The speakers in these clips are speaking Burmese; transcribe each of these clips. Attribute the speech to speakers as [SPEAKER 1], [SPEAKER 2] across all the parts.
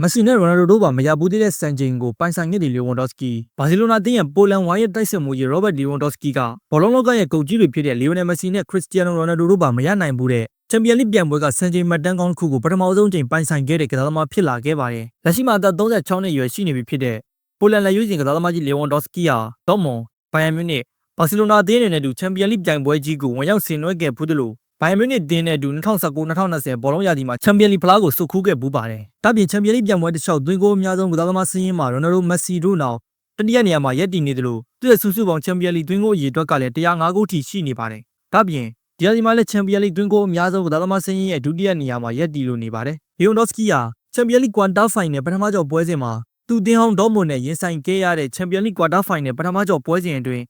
[SPEAKER 1] မက်ဆီနဲ့ရိုနယ်ဒိုတို့ပါမရဘူးသေးတဲ့စံချိန်ကိုပိုင်ဆိုင်ခဲ့တဲ့လီဝန်ဒေါ့စကီဘာစီလိုနာတင်းရဲ့ပိုလန်ဝိုင်းရဲ့တိုက်စစ်မှုကြီးရောဘတ်လီဝန်ဒေါ့စကီကဘောလုံးလောကရဲ့ကုန်ကြီးတွေဖြစ်တဲ့လီယိုနယ်မက်ဆီနဲ့ခရစ္စတီယာနိုရိုနယ်ဒိုတို့ပါမရနိုင်ဘူးတဲ့ချန်ပီယံလိပြိုင်ပွဲကစံချိန်မှတ်တမ်းကောင်းတစ်ခုကိုပထမဆုံးချိန်ပိုင်ဆိုင်ခဲ့တဲ့ကစားသမားဖြစ်လာခဲ့ပါတယ်။လက်ရှိမှာအသက်36နှစ်အရွယ်ရှိနေပြီဖြစ်တဲ့ပိုလန်လက်ရွေးစင်ကစားသမားကြီးလီဝန်ဒေါ့စကီဟာဒေါ့မွန်ဘိုင်ယန်မြူနစ်ဘာစီလိုနာအသင်းအနေနဲ့တူချန်ပီယံလိပြိုင်ပွဲကြီးကိုဝင်ရောက်ဆင်နွှဲခဲ့ဘူးသလို ဘိုင်ယန်မြူနစ်တင်းနဲ့အတူ2019-2020ဘောလုံးရာသီမှာချန်ပီယံလိဖလားကိုစုခူးခဲ့ပူးပါတယ်။ဒါပြင်ချန်ပီယံလိပြိုင်ပွဲတစ်လျှောက်သွင်းဂိုးအများဆုံးကစားသမားစင်းရင်မှာရိုနယ်ဒိုမက်ဆီတို့နောက်တတိယနေရာမှာရပ်တည်နေတယ်လို့သူ့ရဲ့စုစုပေါင်းချန်ပီယံလိသွင်းဂိုးအရေအတွက်ကလည်း105ဂိုးထိရှိနေပါတယ်။ဒါပြင်ဒီရာသီမှာလည်းချန်ပီယံလိသွင်းဂိုးအများဆုံးကစားသမားစင်းရင်ရဲ့ဒုတိယနေရာမှာရပ်တည်လို့နေပါတယ်။လီယွန်ဒေါ့စကီဟာချန်ပီယံလိကွာတာဖိုင်နယ်ပထမကျော်ပွဲစဉ်မှာသူတင်ဟောင်းဒေါ့မွန်နဲ့ရင်ဆိုင်ခဲ့ရတဲ့ချန်ပီယံလိကွာတာဖိုင်နယ်ပထမကျော်ပွဲစဉ်အတွင်း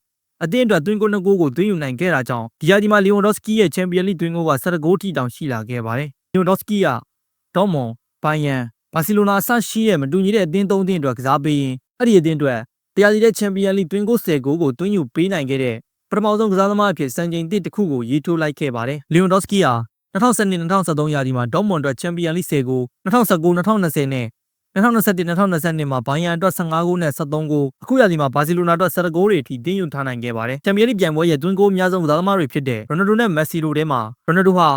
[SPEAKER 1] အသင်းအတွက်သွင်းဂိုးနှစ်ဂိုးကိုသွင်းယူနိုင်ခဲ့တာကြောင့်ဒီယာဒီမှာလီယွန်ဒေါ့စကီရဲ့ချန်ပီယံလိသွင်းဂိုးက17ဂိုးထိတောင်ရှိလာခဲ့ပါတယ်။လီယွန်ဒေါ့စကီကဒေါ့မွန်ဘိုင်ယန်ဘာစီလိုနာအဆရှိရဲ့မတူညီတဲ့အသင်းသုံးသင်းအတွက်ကစားပေးရင်အဲ့ဒီအသင်းအတွက်တရားစီတဲ့ချန်ပီယံလိသွင်းဂိုး10ဂိုးကိုသွင်းယူပေးနိုင်ခဲ့တဲ့ပထမဆုံးကစားသမားအဖြစ်စံချိန်တစ်တစ်ခုကိုရေးထိုးလိုက်ခဲ့ပါတယ်။လီယွန်ဒေါ့စကီဟာ2012-2013ရာသီမှာဒေါ့မွန်အတွက်ချန်ပီယံလိ10ဂိုး2019-2020နဲ့ 2021-2022မှာဘိုင်ယန်အတွက်15ဂိုးနဲ့73ဂိုးအခုရာသီမှာဘာစီလိုနာအတွက်17ဂိုးတွေအထိတင်းယူထားနိုင်ခဲ့ပါတယ်။ချန်ပီယံလိပြိုင်ပွဲရဲ့သွင်းဂိုးအများဆုံးကစားသမားတွေဖြစ်တဲ့ရိုနယ်ဒိုနဲ့မက်ဆီတို့ထဲမှာရိုနယ်ဒိုဟာ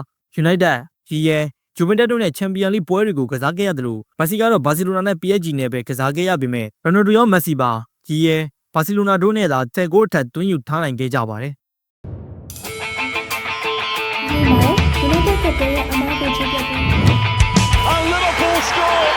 [SPEAKER 1] United, Real, Juventus တို့နဲ့ချန်ပီယံလိပွဲတွေကိုကစားခဲ့ရတယ်လို့မက်ဆီကတော့ဘာစီလိုနာနဲ့ PSG နဲ့ပဲကစားခဲ့ရပေမဲ့ရိုနယ်ဒိုရောမက်ဆီပါ Real, ဘာစီလိုနာတို့နဲ့သာ10ဂိုးအထက်သွင်းယူထားနိုင်ခဲ့ကြပါတယ်။
[SPEAKER 2] ဒီမှာယူနိုက်တက်ကရဲ့အမားကိုချပြပေး
[SPEAKER 3] And Liverpool score.